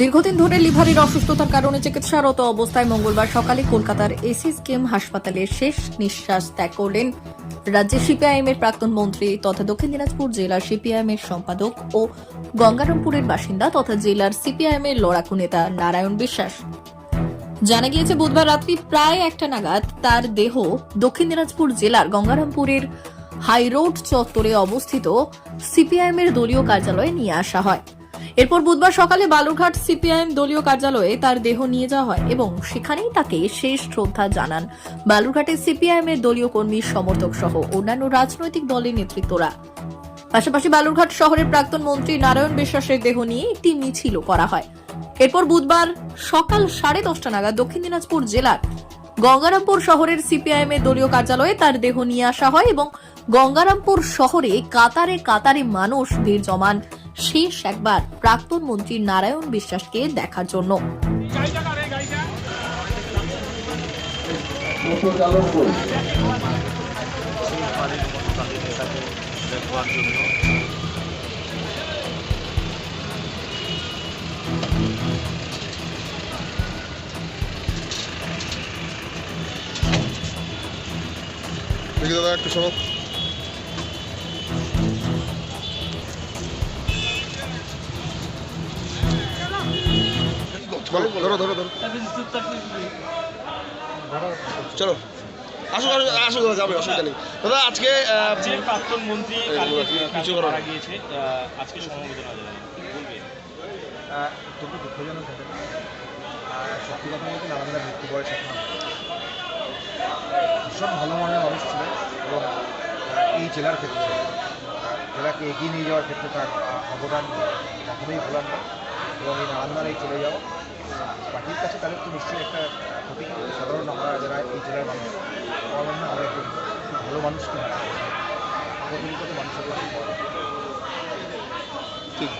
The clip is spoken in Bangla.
দীর্ঘদিন ধরে লিভারের অসুস্থতার কারণে চিকিৎসারত অবস্থায় মঙ্গলবার সকালে কলকাতার এসিস কেম হাসপাতালে শেষ নিঃশ্বাস ত্যাগ করলেন রাজ্যের সিপিআইএম এর প্রাক্তন মন্ত্রী তথা দক্ষিণ দিনাজপুর জেলার সিপিআইএম এর সম্পাদক ও গঙ্গারামপুরের বাসিন্দা তথা জেলার সিপিআইএম এর লড়াকু নেতা নারায়ণ বিশ্বাস। জানা গিয়েছে, বুধবার রাত্রি প্রায় একটা নাগাদ তার দেহ দক্ষিণ দিনাজপুর জেলার গঙ্গারামপুরের হাইরোড চত্বরে অবস্থিত সিপিআইএম এর দলীয় কার্যালয়ে নিয়ে আসা হয়। এরপর বুধবার সকালে বালুরঘাট সিপিআইএম দলীয় কার্যালয়ে তার দেহ নিয়ে যাওয়া হয় এবং সেখানেই তাকে শেষ শ্রদ্ধা জানান। বালুরঘাটের সিপিআইএম এর দলীয় কর্মী, সমর্থক সহ অন্যান্য রাজনৈতিক দলের নেতৃত্বরা। পাশাপাশি বালুরঘাট শহরের প্রাক্তন মন্ত্রী নারায়ণ বিশ্বাসের দেহ নিয়ে একটি মিছিলও করা হয়। এরপর বুধবার সকাল সাড়ে দশটা নাগাদ দক্ষিণ দিনাজপুর জেলার গঙ্গারামপুর শহরের সিপিআইএম এর দলীয় কার্যালয়ে তার দেহ নিয়ে আসা হয় এবং গঙ্গারামপুর শহরে কাতারে কাতারে মানুষ ভিড় জমান। শেষ একবার প্রাক্তন মন্ত্রী নারায়ণ বিশ্বাসকে দেখার জন্য। দাদা একটু শোনো। ধরো ধরো ধরো ধরো। চলো। আসো আসো আসো দাদা যাবে অসুবিধা নেই। দাদা আজকে প্রাক্তন মন্ত্রী কিছু করো। মারা গিয়েছে আজকে সমবেদনা খুবই দুঃখজনক ঘটনা। আর সত্যি কথা বলতে মৃত্যু এখন ভীষণ ভালো মনের মানুষ ছিলেন এবং এই জেলার ক্ষেত্রে জেলাকে এগিয়ে নিয়ে যাওয়ার ক্ষেত্রে তার অবদান কখনোই ভোলার না এবং এই নারায়ণদার এই চলে যাওয়া। পার্টির কাছে তাদের তো নিশ্চয়ই একটা ক্ষতি সাধারণ আমরা যারা এই জেলার মানুষ আমার না? আমরা একটু ভালো মানুষকে অবহেলিত মানুষের ঠিক।